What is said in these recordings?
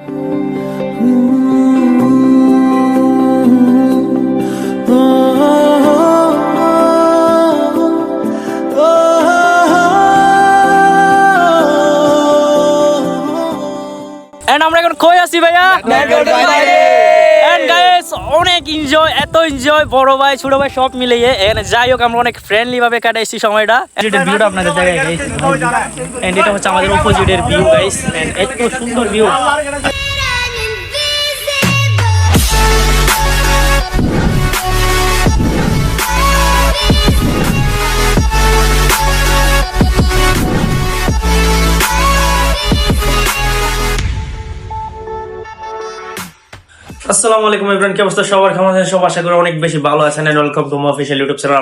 And আমরা এখন কই আছি ভাইয়া? অনেক এনজয় এত এনজয় বড় ভাই ছোট ভাই সব মিলিয়ে। এখানে যাই হোক আমরা অনেক ফ্রেন্ডলি ভাবে কাটাইছি সময়টা। এটা ভিউটা আপনাদের দেখাই এন্ড এটা হচ্ছে আমাদের অপোজিটের ভিউ গাইস এন্ড এত সুন্দর ভিউ আসসালামু আলাইকুম এভরিওয়ান কি অবস্থা? সবার কেমন আছেন? সব আশা করি অনেক বেশি ভালো আছেন। And welcome to my official YouTube channel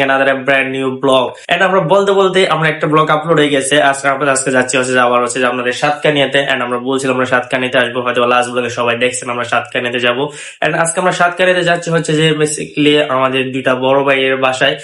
another brand new blog and আমরা বলতে বলতে আমরা একটা ব্লগ আপলোড হয়ে গেছে। আজকে আজকে যাচ্ছি হচ্ছে হচ্ছে যে আপনাদের সাতকানিয়াতে। এন্ড আমরা বলছিলাম আমরা সাতকানিয়াতে আসব। হয়তো লাস্ট ব্লগে সবাই দেখছেন আমরা সাতকানিয়াতে যাব। এন্ড আজকে আমরা সাতকানিয়াতে যাচ্ছি হচ্ছে যে বেসিক্যালি আমাদের দুইটা বড় ভাইয়ের বাসায়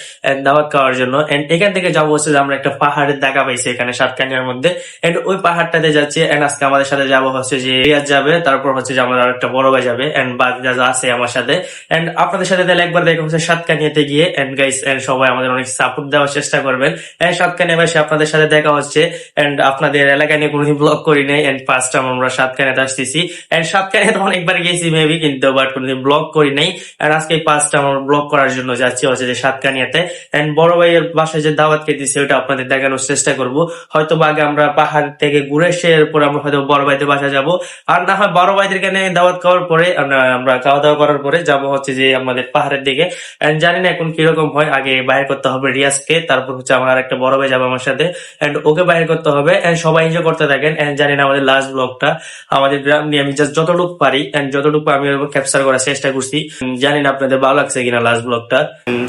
দাওয়াত খাওয়ার জন্য। এন্ড এখান থেকে যাব হচ্ছে যে আমরা একটা পাহাড়ের দেখা পাইছি এখানে সাতকানিয়ার মধ্যে। এন্ড ওই পাহাড়টাতে যাচ্ছি। এন্ড আজকে আমাদের সাথে যাব হচ্ছে যে রিয়াজ যাবে। তারপর হচ্ছে যে আমার আর একটা বড় ভাই যাবে। এন্ড বাকি যা আছে আমার সাথে। এন্ড আপনাদের সাথে তাহলে একবার দেখা হচ্ছে সাতকানিয়াতে গিয়ে। এন্ড গাইস এন্ড সবাই আমাদের অনেক সাপোর্ট দেওয়ার চেষ্টা করবেন। এন্ড সাতকানিয়া এসে আপনাদের সাথে দেখা হচ্ছে। এন্ড আপনাদের এলাকা নিয়ে কোনোদিন ব্লগ করি নাই। এন্ড ফার্স্ট টাইম আমরা সাতকানিয়াতে আসতেছি। এন্ড সাতকানিয়াতে অনেকবার গেছি মেবি কিন্তু বাট কোনোদিন ব্লগ করি নাই। এন্ড আজকে ফার্স্ট টাইম আমরা ব্লগ করার জন্য যাচ্ছি হচ্ছে যে সাতকানিয়াতে। এন্ড বড় ভাইয়ের বাসায় যে দাওয়াত খেতেছি, ওটা আপনাদের দেখানোর চেষ্টা করব। হয়তো আগে আমরা পাহাড় থেকে ঘুরে এসে এরপর আমরা হয়তো বড় ভাইদের বাসা যাব। আর না হয় বড় ভাইদের এখানে দাওয়াত খাওয়ার পরে আমরা আমরা খাওয়া দাওয়া করার পরে যাব হচ্ছে যে আমাদের পাহাড়ের দিকে। এন্ড জানি না এখন কীরকম হয়, আগে বাইর করতে হবে রিয়াজকে, তারপর হচ্ছে আমার একটা বড় ভাই যাবে আমার সাথে। এন্ড ওকে বাইর করতে হবে এন্ড সবাই এনজয় করতে থাকেন। এন্ড জানি না আমাদের লাস্ট ব্লগটা আমাদের গ্রাম নিয়ে আমি জাস্ট যতটুকু পারি এন্ড যতটুকু আমি ক্যাপচার করার চেষ্টা করছি জানি না আপনাদের ভালো লাগছে কিনা লাস্ট ব্লগটা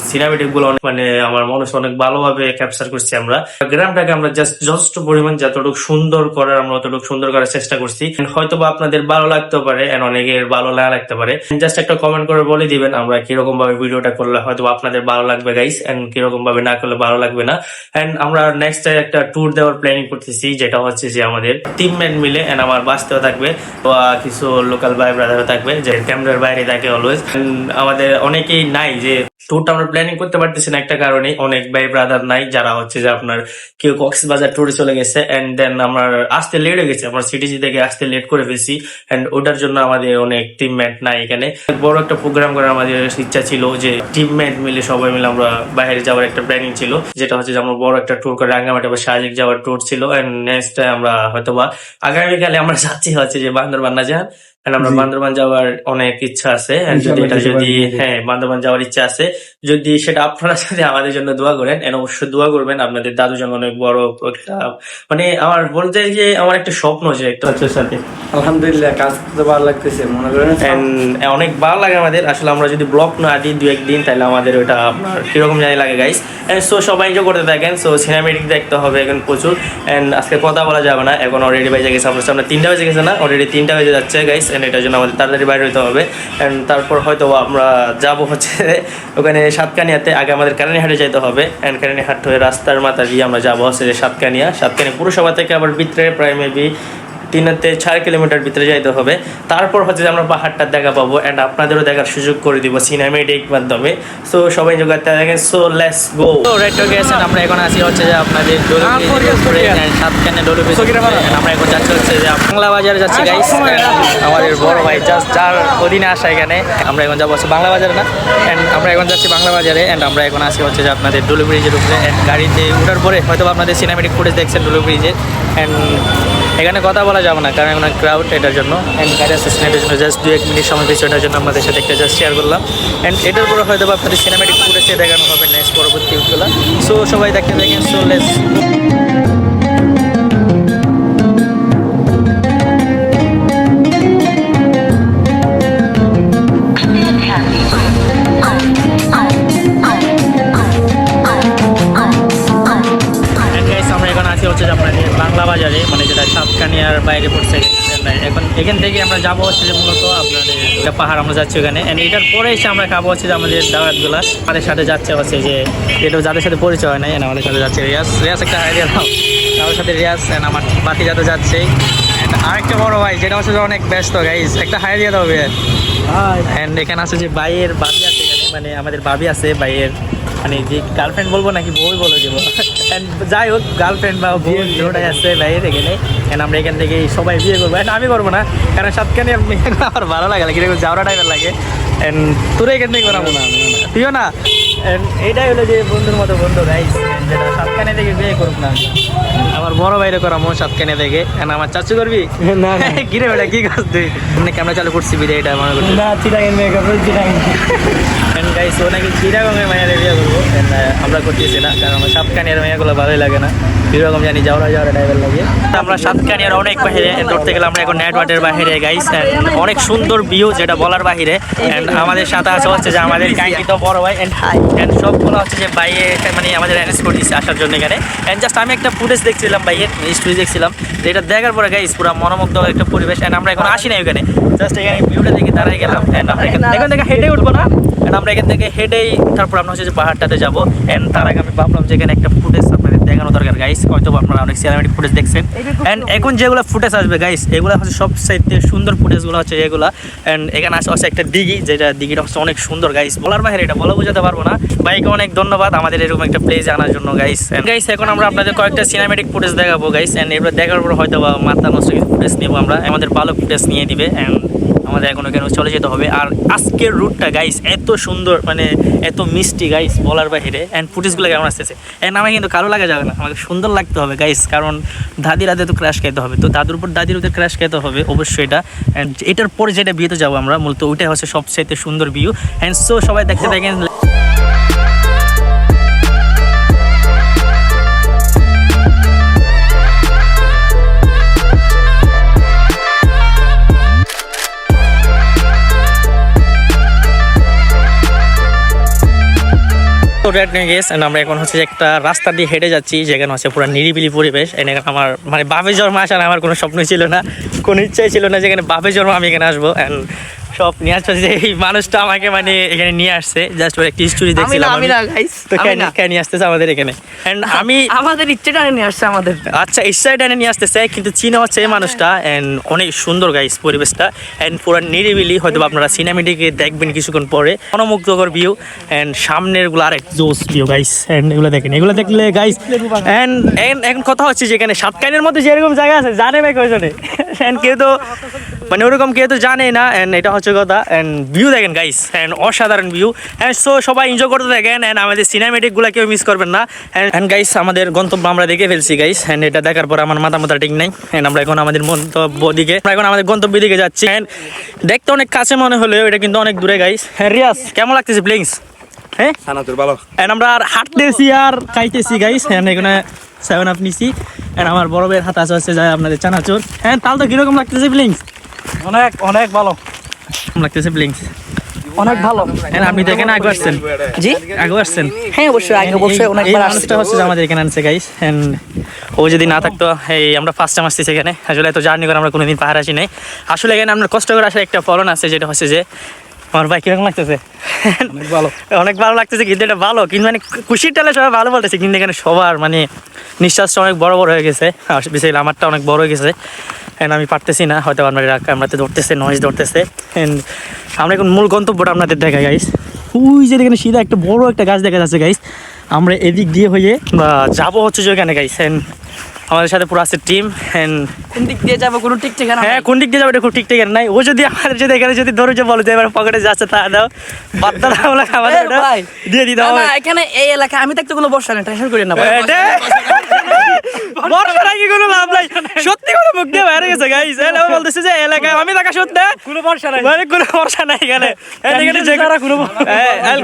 সিনেমেটিকগুলো অনেক মানে আমার মনে হচ্ছে অনেক ভালোভাবে ক্যাপচার করছি আমরা। গ্রামটাকে আমরা জাস্ট যথেষ্ট পরিমাণ যতটুকু সুন্দর করার, আমরা অতটুকু সুন্দর করার চেষ্টা করছি। হয়তো বা আপনাদের ভালো লাগতে পারে অনেকের ভালো না লাগতে পারে। জাস্ট একটা কমেন্ট করে বলে দিবেন, আমরা কীরকম ভাবে ভিডিওটা করলে হয়তো আপনাদের ভালো লাগবে গাইস এন্ড কীরকম ভাবে না করলে ভালো লাগবে না। এন্ড আমরা নেক্সট একটা ট্যুর দেওয়ার প্ল্যানিং করতেছি, যেটা হচ্ছে যে আমাদের টিমমেট মিলে এন্ড আমার বাঁচতেও থাকবে, বা কিছু লোকাল ভাই ব্রাদারও থাকবে, যে ক্যামেরার বাইরে থাকে অলওয়েজ আমাদের অনেকেই নাই যে ট্যুরটা আমরা প্ল্যানিং করতে পারতেছি না একটা কারণে। অনেক ভাই ব্রাদার নাই, যারা হচ্ছে যে আপনার কেউ কক্সবাজার ট্যুরে চলে গেছে এন্ড দেন আমার আসতে লেট হয়ে গেছে, আমরা সিটিজি থেকে আসতে লেট করে ফেলছি এন্ড ওটার জন্য আমাদের অনেক টিমমেট নাই এখানে। বড় একটা প্রোগ্রাম করার আমাদের ইচ্ছা ছিল যে টিমমেট মিলে সবাই মিলে আমরা বাইরে যাওয়ার একটা প্ল্যানিং ছিল, যেটা হচ্ছে যে আমরা বড় একটা ট্যুর করে রাঙ্গামাটি বা শারীরিক যাওয়ার ট্যুর ছিল এন্ড নেক্সট আমরা হয়তো বা আগামীকালে আমরা যাচ্ছি হচ্ছে যে বান্দরবান না যান And আমরা বান্দরবান যাওয়ার অনেক ইচ্ছা আছে যদি এটা যদি হ্যাঁ বান্দরবান যাওয়ার ইচ্ছা আছে যদি সেটা আপনারা সাথে আমাদের জন্য দোয়া করেন and অবশ্যই দোয়া করবেন আপনাদের দাদু যেন অনেক বড় একটা মানে আমার বলতে যে আমার একটা স্বপ্ন যে একটা সাথে আলহামদুলিল্লাহ কাজ তো ভালো লাগতেছে মনে করেন। অনেক ভালো লাগে আমাদের আসলে আমরা যদি ব্লক না দিই দু একদিন তাহলে আমাদের ওটা আপনার কীরকম জানি লাগে গাইস এন্ড সো সবাই এনজয় করতে থাকেন সো সিনেমেটিক দেখতে হবে এখন প্রচুর এন্ড আজকে কথা বলা যাবে না এখন অলরেডি বেজে গেছে আমরা আমরা তিনটা বেজে গেছে না অলরেডি তিনটা বেজে যাচ্ছে গাইস এন্ড এটার জন্য আমাদের তাড়াতাড়ি বাইরে হতে হবে। অ্যান্ড তারপর হয়তো আমরা যাব হচ্ছে ওখানে সাতকানিয়াতে। আগে আমাদের কারানিহাটে যেতে হবে। অ্যান্ড কারানিহাট হয়ে রাস্তার মাথা দিয়ে আমরা যাব হচ্ছে সাতকানিয়া। সাতকানিয়া পুরসভা থেকে আবার বিত্রে প্রায় মেবি তিনতে চার কিলোমিটার ভিতরে যাইতে হবে। তারপর হচ্ছে যে আমরা পাহাড়টা দেখা পাবো অ্যান্ড আপনাদেরও দেখার সুযোগ করে দিব সিনেমেটিক মাধ্যমে। সো সবাই যোগাতে দেখেন সো লেটস গো রেড টু গেছেন আমরা এখন আসি হচ্ছে যে আপনাদের সাতখানে আমরা এখন যাচ্ছি হচ্ছে যে বাংলা বাজারে যাচ্ছি গাইস আমাদের বড় ভাই জাস্ট যার অধীনে আসা এখানে আমরা এখন যাব হচ্ছে বাংলা বাজারে না। অ্যান্ড আমরা এখন যাচ্ছি বাংলা বাজারে অ্যান্ড আমরা এখন আসি হচ্ছে যে আপনাদের ডুলু ব্রিজের উপরে। And গাড়িতে ওঠার পরে হয়তো আপনাদের সিনেমেটিক ফুটেজ দেখছেন ডুলু ব্রিজে অ্যান্ড এখানে কথা বলা যাবে না, কারণ এখন ক্রাউড এটার জন্য অ্যান্ড গাড়ি জন্য জাস্ট দু এক মিনিট সময় পেয়েছে ওটার জন্য আমাদের সাথে একটা জাস্ট শেয়ার করলাম। অ্যান্ড এটার পরে হয়তো আপনাদের সিনেমেটিক ফুটেজে দেখানো হবে নেক্সট পরবর্তী সো সবাই দেখতে দেখেন সো লেস আমরা যাব হচ্ছে যে মূলত আপনাদের একটা পাহাড় আমরা যাচ্ছি ওখানে। এন্ড এটার পরে এসে আমরা খাব হচ্ছে যে আমাদের দাওয়াতগুলা আমাদের সাথে যাচ্ছে হচ্ছে যে এটা যাদের সাথে পরিচয় হয় নাই and আমাদের সাথে যাচ্ছে রিয়াজ। রিয়াজ একটা আইডিয়া দাও। কারোর সাথে রিয়াজ and আমার বাকি যাতে যাচ্ছে। আরেকটা বড় ভাই যেটা হচ্ছে অনেক ব্যস্ত গাইজ একটা হাই দিয়ে এন্ড এখানে আছে যে ভাইয়ের বাবি আছে এখানে মানে আমাদের বাবি আছে ভাইয়ের মানে যে গার্লফ্রেন্ড বলব নাকি বই বলে দেবো। যাই হোক গার্লফ্রেন্ড বা বই দুটাই আছে বাইরে গেলে। কেন আমরা এখান থেকে সবাই বিয়ে করব। এটা আমি করব না কারণ সাতখানে আমার ভালো লাগে কীরকম যাওয়া টাইপের লাগে। এন্ড তোরা এখান থেকে করাবো না তুইও না? And এইটাই হলো যে বন্ধুর মতো বন্ধু গাইস যেটা সাতখানে থেকে বিয়ে করুক না। আমার বড় ভাইরে করামো সাতখানে থেকে And আমার চাচু করবি? না কিরে বেটা কি কাজ তুই? এমনি ক্যামেরা চালু করছি বিদে এটা মনে করছি না চিটাগের মেকআপ চিটাগের এন্ড গাইস ও নাকি চিরাগঙ্গের মায়ের বিয়ে করব। আমরা করতেছি না কারণ আমার সাতকানিয়ার মেয়েগুলো ভালোই লাগে না। এরকম জানি যাওয়া যাওয়ার ড্রাইভার লাগে। আমরা সাতকানিয়ার অনেক বাহিরে ধরতে গেলে আমরা এখন নেটওয়ার্কের বাহিরে গাইস অনেক সুন্দর ভিউ যেটা বলার বাহিরে আমাদের সাথে আছে হচ্ছে যে আমাদের কাঙ্ক্ষিত বড় ভাই এন্ড হাই এন্ড সবগুলো হচ্ছে যে বাইরে মানে আমাদের অ্যারেঞ্জ করে দিয়েছে আসার জন্য এখানে। অ্যান্ড জাস্ট আমি একটা ফুটেজ দেখছিলাম বাইয়ের স্টোরি দেখছিলাম। এটা দেখার পরে গাইস পুরো মনোমুগ্ধ একটা পরিবেশ। অ্যান্ড আমরা এখন আসি না এখানে জাস্ট এখানে ভিউটা দেখে দাঁড়াই গেলাম। অ্যান্ড আমরা এখান থেকে হেঁটে উঠবো না। অ্যান্ড আমরা এখান থেকে হেঁটেই তারপর আমরা হচ্ছে যে পাহাড়টাতে যাব। অ্যান্ড তার আগে আমি ভাবলাম যে এখানে একটা ফুটেজ দেখানো দরকার গাইস হয়তো আপনারা অনেক সিনেমাটিক ফুটেজ দেখছেন। অ্যান্ড এখন যেগুলো ফুটেজ আসবে গাইস এগুলো হচ্ছে সবচাইতে সুন্দর ফুটেজগুলো হচ্ছে এগুলো। অ্যান্ড এখানে আসে হচ্ছে একটা দিঘি যেটা দিঘিটা হচ্ছে অনেক সুন্দর গাইস বলার বাইরে এটা বলা বোঝাতে পারব না। বাইকে অনেক ধন্যবাদ আমাদের এরকম একটা প্লেস আনার জন্য গাইস গাইস এখন আমরা আপনাদের কয়েকটা সিনেমাটিক ফুটেজ দেখাবো গাইস এন্ড এগুলো দেখার পর হয়তো বা মাথা নষ্ট কিছু ফুটেজ নেব আমরা। আমাদের ভালো ফুটেজ নিয়ে দিবে। এন্ড আমাদের এখনও কেন চলে যেতে হবে। আর আজকের রুটটা গাইস এত সুন্দর মানে এত মিষ্টি গাইস বলার বাইরে অ্যান্ড ফুটেজগুলো কেমন আসতেছে? অ্যান্ড আমাকে কিন্তু কারও লাগা যাবে না। আমাকে সুন্দর লাগতে হবে গাইস কারণ দাদির হাতে তো ক্র্যাশ খেতে হবে। তো দাদুর উপর দাদির ওদের ক্র্যাশ খেতে হবে, অবশ্যই এটা। অ্যান্ড এটার পরে যেটা বিয়েতে যাব আমরা, মূলত ওইটাই হচ্ছে সবচাইতে সুন্দর ভিউ অ্যান্ড সো সবাই দেখতে থাকেন আমরা এখন হচ্ছে একটা রাস্তা দিয়ে হেঁটে যাচ্ছি, যেখানে হচ্ছে পুরো নিরিবিলি পরিবেশ এনে আমার মানে বাপে জন্ম আসার আমার কোনো স্বপ্নই ছিল না, কোনো ইচ্ছাই ছিল না যেখানে বাপে জন্ম আমি এখানে আসব অ্যান্ড সব নিয়ে আসছে যে এই মানুষটা আমাকে মানে এখানে নিয়ে আসছে। জাস্ট একটি স্টোরি আমি না দেখছিলাম আমি। না গাইস তো নিয়ে আসতেছে আমাদের এখানে? অ্যান্ড আমি আমাদের ইচ্ছেটা নিয়ে আসছে আমাদের। আচ্ছা নিয়ে আসতেছে কিন্তু চীনা হচ্ছে এই মানুষটা। অ্যান্ড অনেক সুন্দর গাইস পরিবেশটা। অ্যান্ড পুরো নিরিবিলি হয়তো আপনারা সিনেমেটিকে দেখবেন কিছুক্ষণ পরে। মনোমুগ্ধকর ভিউ এন্ড সামনেরগুলো আরেক জোস ভিউ গাইস অ্যান্ড এগুলো দেখেন এগুলো দেখলে গাইস অ্যান্ড এখন কথা হচ্ছে যে এখানে সাতকাইনের মধ্যে যেরকম জায়গা আছে জানে না কয়জনে? অ্যান্ড কেউ তো মানে ওরকম কেউ তো জানে না। অ্যান্ড এটা হচ্ছে কথা অ্যান্ড ভিউ দেখেন গাইস অ্যান্ড অসাধারণ ভিউ অ্যান্ড সো সবাই এনজয় করতে থাকেন অ্যান্ড আমাদের সিনেমেটিকগুলো কেউ মিস করবেন না. অ্যান্ড গাইস আমাদের গন্তব্য আমরা দেখে ফেলছি গাইস অ্যান্ড এটা দেখার পর আমার মাথা মাথা ঠিক নাই অ্যান্ড আমরা এখন আমাদের মন্তব্য দিকে আমরা এখন আমাদের গন্তব্য দিকে যাচ্ছি অ্যান্ড দেখতে অনেক কাছে মনে হলেও এটা কিন্তু অনেক দূরে গাইস হ্যাঁ রিয়াজ কেমন লাগতেছে প্লিংস হ্যাঁ? সানাতুর ভালো। এন্ড আমরা আর হাঁটতেছি আর খাইতেছি গাইস এন্ড এখানে সেভেন আপ নিছি এন্ড আমার বড় ভাইয়ের হাত আছে হচ্ছে যায় আপনাদের চানাচুর হ্যাঁ তাহলে তো কীরকম লাগতেছে প্লিংস অনেক অনেক ভালো। লাগতেছে প্লিংস অনেক ভালো। এন্ড আপনি তো এখানে আগে আসছেন। জি? আগে আসছেন? হ্যাঁ অবশ্যই আগে অবশ্যই এই- এই অনেকবার আসছে হচ্ছে আমাদের এখানে আনছে গাইস এন্ড ও যদি না থাকতো এই আমরা ফার্স্ট টাইম এখানে। আসলে এত জার্নি করে আমরা কোনোদিন পাহাড় আসি নাই। আসলে এখানে আমরা কষ্ট করে আসার একটা ফলন আছে যেটা হচ্ছে যে আমার ভাই কীরকম লাগতেছে? অনেক ভালো। অনেক ভালো লাগতেছে কিন্তু এটা ভালো। কিন্তু মানে খুশির টালে সবাই ভালো বলতেছে কিন্তু এখানে সবার মানে নিঃশ্বাসটা অনেক বড় বড় হয়ে গেছে। আর বিশেষ আমারটা অনেক বড় হয়ে গেছে। অ্যান্ড আমি পারতেছি না হয়তো আপনার ক্যামেরাতে ধরতেছে নয়েজ ধরতেছে। অ্যান্ড আমরা এখন মূল গন্তব্যটা আপনাদের দেখাই গাইস ওই যে এখানে সিধা একটা বড় একটা গাছ দেখা যাচ্ছে গাইস আমরা এদিক দিয়ে হয়ে বা যাব হচ্ছে যে ওখানে গাইস অ্যান্ড আমাদের সাথে পুরো আছে টিম অ্যান্ড কোন দিক দিয়ে যাব কোনো ঠিক ঠিকানা হ্যাঁ কোন দিক দিয়ে যাব এটা খুব ঠিক ঠিক নাই। ও যদি আমাদের যদি এখানে যদি ধরে যে বলো যে এবার পকেটে যাচ্ছে তা দাও। বাদ্দা দাও বলে ভাই। দিয়ে দিতে হবে। এখানে এই এলাকায় আমি তো থাকতে কোনো বর্ষা নেই টেনশন করি না কোনো লাভ নাই। সত্যি করে মুখ দিয়ে বাইরে গেছে গাইস বলতেছে যে এলাকায় আমি থাকা সত্যি। কোনো ভরসা নাই। মানে কোনো ভরসা নাই এখানে। এখানে যে ছাড়া কোনো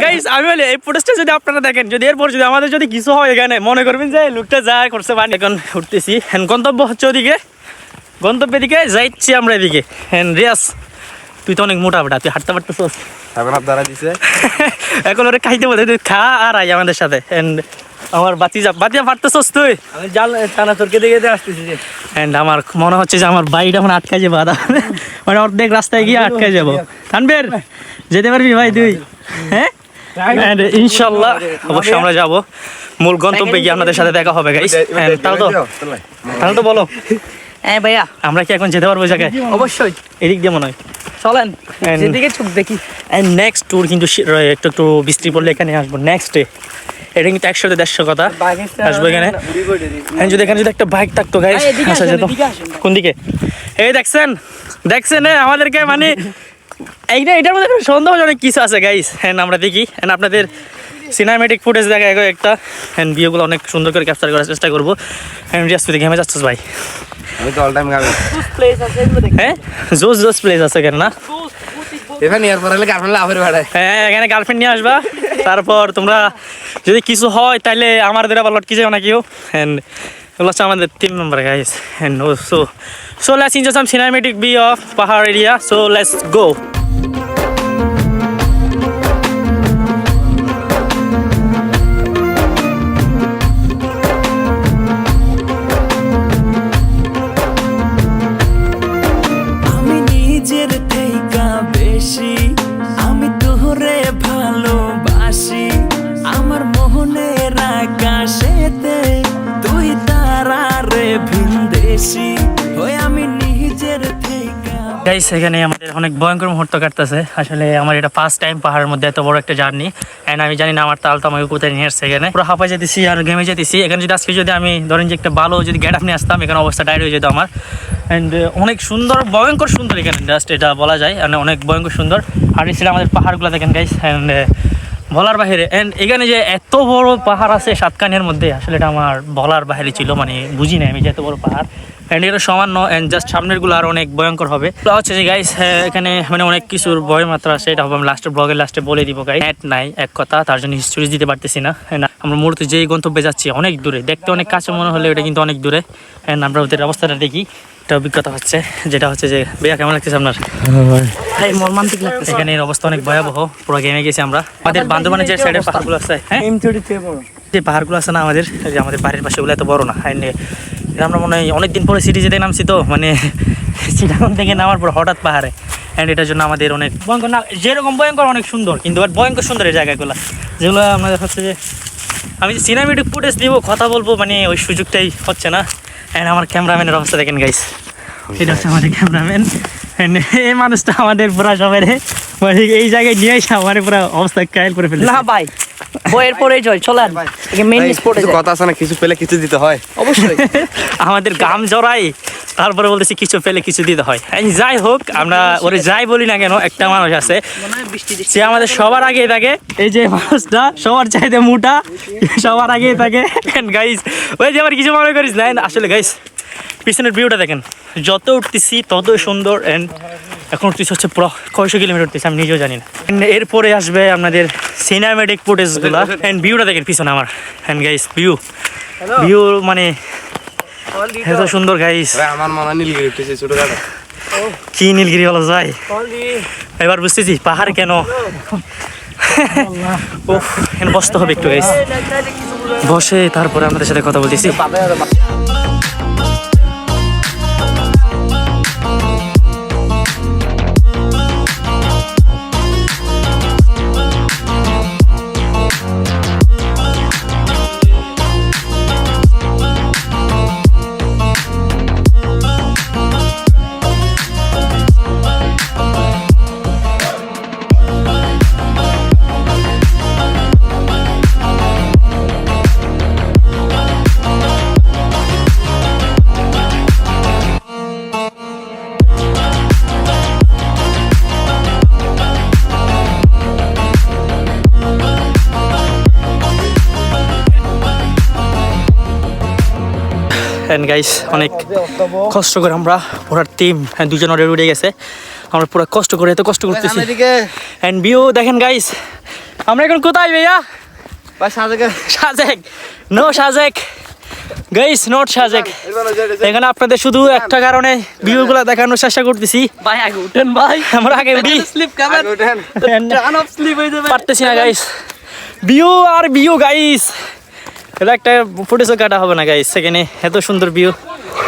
গাইস আমি বলি এই ফুটেজটা যদি আপনারা দেখেন যদি এরপর যদি আমাদের যদি কিছু হয় এখানে মনে করবেন যে লোকটা যা করছে মানে এখন উঠতেছি। হ্যাঁ গন্তব্য হচ্ছে ওদিকে। গন্তব্যের দিকে যাইছি আমরা এদিকে। হ্যাঁ রিয়াস তুই তো অনেক মোটা বেটা তুই হাঁটতে পারতেছিস। সেভেন আপ দ্বারা দিছে। এখন ওরে খাইতে বলতে তুই খা আর আই আমাদের সাথে। এন্ড আমার বাতি যা বাতি পারতেছস তুই। আমি জাল কেটে কেটে আসতেছি যে। এন্ড আমার মনে হচ্ছে যে আমার বাইটা এখন আটকায় যাব আদা মানে অর্ধেক রাস্তায় গিয়ে আটকায় যাব। তানবের যেতে পারবি ভাই তুই? হ্যাঁ? ইনশাল্লাহ অবশ্যই আমরা যাব। মূল গন্তব্যে গিয়ে আপনাদের সাথে দেখা হবে গাইস তাহলে তো তাহলে তো বলো। হ্যাঁ ভাইয়া। আমরা কি এখন যেতে পারব জায়গায়? অবশ্যই। এদিক দিয়ে মনে হয়। চলেন যেদিকে চোখ দেখি। নেক্সট ট্যুর কিন্তু একটু একটু বৃষ্টি পড়লে এখানে আসব। নেক্সট ডে এটা কিন্তু একশোতে দেড়শো কথা। আসব এখানে। যদি এখানে যদি একটা বাইক থাকতো এদিকে আসা যেত। কোন দিকে? এই দেখছেন? দেখছেন আমাদেরকে মানে এইটা এটার মধ্যে সন্দেহজনক কিছু আছে গাইস হ্যাঁ আমরা দেখি। হ্যাঁ আপনাদের সিনেমেটিক ফুটেজ দেখা একটা। হ্যাঁ ভিউগুলো অনেক সুন্দর করে ক্যাপচার করার চেষ্টা করব। হ্যাঁ রিয়াজ তুই ঘেমে যাচ্ছিস ভাই। আমি তো অল টাইম গাবি প্লেস আছে এগুলো দেখি। হ্যাঁ জোস জোস প্লেস আছে কেন না? এখানে হলে গার্লফ্রেন্ড লাভের ভাড়ায় হ্যাঁ এখানে গার্লফ্রেন্ড নিয়ে আসবা। তারপর তোমরা যদি কিছু হয়, তাহলে আমার দ্বারা আবার লটকে যাও না কেউ অ্যান্ড এগুলো আমাদের তিন নম্বর guys and so so let's enjoy some cinematic view of পাহাড় area so let's go guys এখানে আমাদের অনেক ভয়ঙ্কর মুহূর্ত কাটতেছে। আসলে আমার এটা ফার্স্ট টাইম পাহাড়ের মধ্যে এত বড় একটা জার্নি অ্যান্ড আমি জানি না আমার তালটা আমাকে কোথায় নিয়ে আসছে এখানে। পুরো হাঁপাই যেতেছি আর গেমে যেতেছি। এখানে যদি আজকে যদি আমি ধরেন যে একটা ভালো যদি গেট আপনি আসতাম, এখানে অবস্থা টাইট হয়ে যেত আমার। অ্যান্ড অনেক সুন্দর, ভয়ঙ্কর সুন্দর এখানে জাস্ট এটা বলা যায়। অনেক ভয়ঙ্কর সুন্দর। আর এই ছিল আমাদের পাহাড়গুলো দেখেন গাইস অ্যান্ড বলার বাহিরে। অ্যান্ড এখানে যে এত বড় পাহাড় আছে সাতকানের মধ্যে, আসলে এটা আমার বলার বাহিরে ছিল মানে বুঝি না আমি যে এত বড় পাহাড়। অ্যান্ড এটা সামান্য অ্যান্ড জাস্ট সামনেরগুলো আর অনেক ভয়ঙ্কর হবে। হচ্ছে যে গাইস এখানে মানে অনেক কিছুর ভয় মাত্রা আছে এটা হবে আমি লাস্টের ব্লগের লাস্টে বলে দিব গাই নেট নাই এক কথা তার জন্য হিস্টোরি দিতে পারতেছি না। আমরা মূলত যেই গন্তব্যে যাচ্ছি অনেক দূরে। দেখতে অনেক কাছে মনে হলে এটা কিন্তু অনেক দূরে। অ্যান্ড আমরা ওদের অবস্থাটা দেখি একটা অভিজ্ঞতা হচ্ছে যেটা হচ্ছে যে বেয়া কেমন লাগতেছে আপনার? মর্মান্তিক লাগতেছে। এখানে এর অবস্থা অনেক ভয়াবহ পুরো গেমে গেছি আমরা। আমাদের বান্ধবানের যে সাইডের পাহাড়গুলো আছে হ্যাঁ? যে পাহাড়গুলো আছে না আমাদের যে আমাদের বাড়ির পাশে ওগুলো এত বড় না। এটা আমরা মনে হয় অনেকদিন পরে সিটি যেতে নামছি তো মানে চিটাগং থেকে নামার পর হঠাৎ পাহাড়ে। অ্যান্ড এটার জন্য আমাদের অনেক ভয়ঙ্কর না যেরকম ভয়ঙ্কর অনেক সুন্দর, কিন্তু বাট ভয়ঙ্কর সুন্দর এই জায়গাগুলো। যেগুলো আমাদের হচ্ছে যে আমি যে সিনেমেটিক ফুটেজ দিব, কথা বলব মানে ওই সুযোগটাই হচ্ছে না। অ্যান্ড আমার ক্যামেরাম্যানের অবস্থা দেখেন গাইস এটা হচ্ছে আমাদের ক্যামেরাম্যান এই মানুষটা আমাদের পুরা সবাই মানে এই জায়গায় নিয়ে এসে আমার পুরো অবস্থা কায়ল করে ফেলেছে। না ভাই। বইয়ের পরে জয় চলেন। মেইন কিছু কথা আছে না কিছু পেলে কিছু দিতে হয়? অবশ্যই। আমাদের গাম জড়াই তারপরে বলতেছি কিছু পেলে কিছু দিতে হয়। যাই হোক আমরা ওরে যাই বলি না কেন একটা মানুষ আছে। সে আমাদের সবার আগে থাকে। এই যে মানুষটা সবার চাইতে মোটা সবার আগেই থাকে। গাইস ওই যে আমার কিছু মনে করিস না। আসলে গাইস পিছনের ভিউটা দেখেন। যত উঠতেছি তত সুন্দর। অ্যান্ড এখন উঠতেছি হচ্ছে পুরো কয়শো কিলোমিটার উঠতেছি আমি নিজেও জানি না। এরপরে আসবে আপনাদের সিনেমেটিক ফুটেজগুলো অ্যান্ড ভিউটা দেখেন পিছনে আমার। অ্যান্ড গাইস ভিউ ভিউ মানে এত সুন্দর গাইস আমার মনে হয় নীলগিরি উঠেছে ছোট গাড়ি কি নীলগিরি বলা যায় এবার বুঝতেছি পাহাড় কেন? বসতে হবে একটু গাইস বসে তারপরে আমাদের সাথে কথা বলতেছি। এন্ড গাইস অনেক কষ্ট করে আমরা পুরো টিম দুজন অলরেডি উঠে গেছে। আমরা পুরো কষ্ট করে এত কষ্ট করতেছি। এন্ড ভিউ দেখেন গাইস আমরা এখন কোথায় ভাইয়া? ভাই সাজেকে। Sajek. No Sajek. Guys not Sajek. এখানে আপনাদের শুধু একটা কারণে ভিউ গুলা দেখানোর চেষ্টা করতেছি। ভাই আগে উঠেন ভাই। আমরা আগে উঠি। স্লিপ খাবেন And টান অফ স্লিপ হয়ে যাবে। পারতেছি না গাইস ভিউ আর ভিউ গাইস এটা একটা ফুটেজও কাটা হবে না গাইস সেখানে এত সুন্দর ভিউ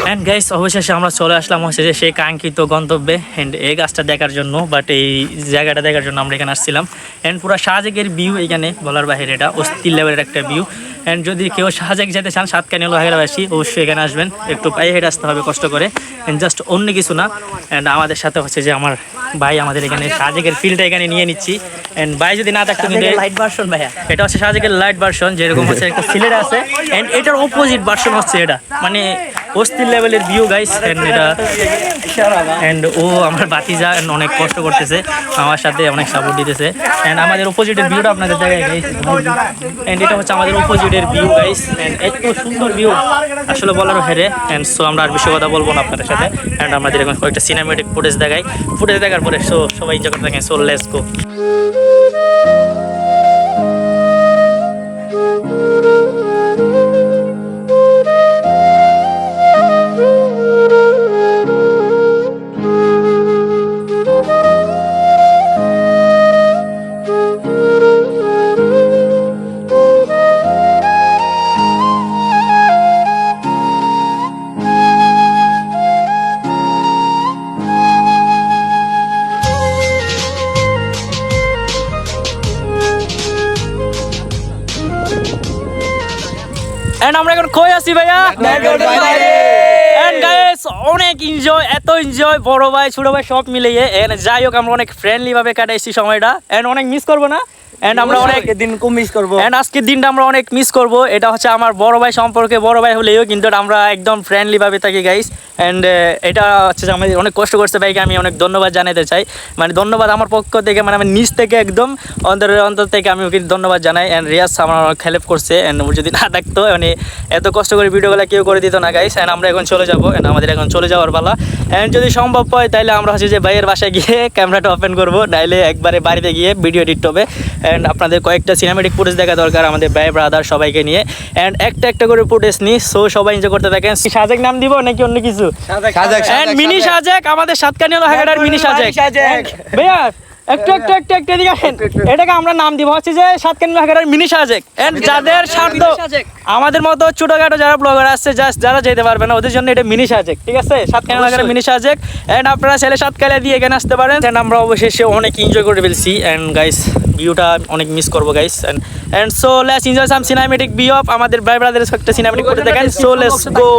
অ্যান্ড গাইস অবশেষে আমরা চলে আসলাম হচ্ছে যে সেই কাঙ্ক্ষিত গন্তব্যে অ্যান্ড এই গাছটা দেখার জন্য বাট এই জায়গাটা দেখার জন্য আমরা এখানে আসছিলাম। অ্যান্ড পুরো শাহজাগের ভিউ এখানে বলার বাইরে এটা অস্থির লেভেলের একটা ভিউ অ্যান্ড যদি কেউ শাহজাগ যেতে চান সাতকানি হলো হাগেরাবাসী অবশ্যই এখানে আসবেন। একটু পায়ে হেঁটে আসতে হবে কষ্ট করে। অ্যান্ড জাস্ট অন্য কিছু না। অ্যান্ড আমাদের সাথে হচ্ছে যে আমার ভাই আমাদের এখানে শাহজাগের ফিল্ডটা এখানে নিয়ে নিচ্ছি। অ্যান্ড ভাই যদি না থাকতো কিন্তু লাইট ভার্সন ভাইয়া। এটা হচ্ছে শাহজাগের লাইট ভার্সন যেরকম হচ্ছে একটা সিলেট আছে। এন্ড এটার অপোজিট ভার্সন হচ্ছে এটা। মানে অস্থির লেভেলের ভিউ গাইস এন্ড এটা এন্ড ও আমার বাতিজা অনেক কষ্ট করতেছে, আমার সাথে অনেক সাপোর্ট দিতেছে এন্ড আমাদের অপোজিটের ভিউটা আপনাদের দেখায় গাইস এন্ড এটা হচ্ছে আমাদের অপোজিটের ভিউ গাইস এন্ড এত সুন্দর ভিউ আসলে বলারও হেরে এন্ড সো আমরা আর বেশি কথা বলব না আপনাদের সাথে এন্ড আমাদের এখন কয়েকটা সিনেমেটিক ফুটেজ দেখাই। ফুটেজ দেখার পরে সো সবাই করতে থাকেন সো লেটস গো এত এনজয় বড় ভাই, ছোট ভাই, সব মিলিয়ে। যাই হোক, আমরা অনেক ফ্রেন্ডলি ভাবে কাটাইছি সময়টা। অনেক মিস করব না। এন্ড আমরা অনেক দিন কম মিস করব। এন্ড আজকের দিনটা আমরা অনেক মিস করব। এটা হচ্ছে আমার বড় ভাই সম্পর্কে। বড় ভাই হলেও কিন্তু আমরা একদম ফ্রেন্ডলি ভাবে থাকি গাইস এন্ড এটা হচ্ছে যে আমাদের অনেক কষ্ট করতে ভাইকে। আমি অনেক ধন্যবাদ জানাতে চাই। মানে ধন্যবাদ আমার পক্ষ থেকে। মানে আমার নিজ থেকে একদম অন্তরের অন্তর থেকে আমি ওকে ধন্যবাদ জানাই। এন্ড রিয়াজ আমার অনেক হেল্প করছে। এন্ড ও যদি না থাকতো মানে এত কষ্ট করে ভিডিওগুলো কেউ করে দিত না গাইস এন্ড আমরা এখন চলে যাব। এন্ড আমাদের এখন চলে যাওয়ার পালা। এন্ড যদি সম্ভব হয় তাহলে আমরা হচ্ছে যে ভাইয়ের বাসায় গিয়ে ক্যামেরাটা ওপেন করব। নাইলে একবারে বাড়িতে গিয়ে ভিডিও এডিট হবে। অ্যান্ড আপনাদের কয়েকটা সিনেমেটিক ফুটেজ দেখা দরকার আমাদের ব্যয় ব্রাদার সবাইকে নিয়ে। অ্যান্ড একটা একটা করে ফুটেজ নিই সো সবাই এনজয় করতে থাকেন। সাজেক নাম দিব নাকি অন্য কিছু? Sajek and mini Sajek. আমাদের সাতকানি হলো হাগাডার মিনি সাজেক। সাজেক। ভাইয়া একটু একটু একটু একটু এদিকে আসেন। এটাকে আমরা নাম দিব হচ্ছে যে সাতকানি হাগাডার মিনি সাজেক। এন্ড যাদের স্বার্থ আমাদের মতো ছোটখাটো যারা ব্লগার আসছে জাস্ট যারা যেতে পারবে না ওদের জন্য এটা মিনি সাজেক ঠিক আছে? সাতকানি হাগাডার মিনি সাজেক। এন্ড আপনারা ছেলে সাতকালে দিয়ে এখানে আসতে পারেন। এন্ড আমরা অবশেষে অনেক এনজয় করে ফেলছি। এন্ড গাইস ভিউটা অনেক মিস করব guys and and so let's enjoy some cinematic view of আমাদের ভাই ব্রাদারের একটা সিনেমেটিক করতে দেখেন। So let's go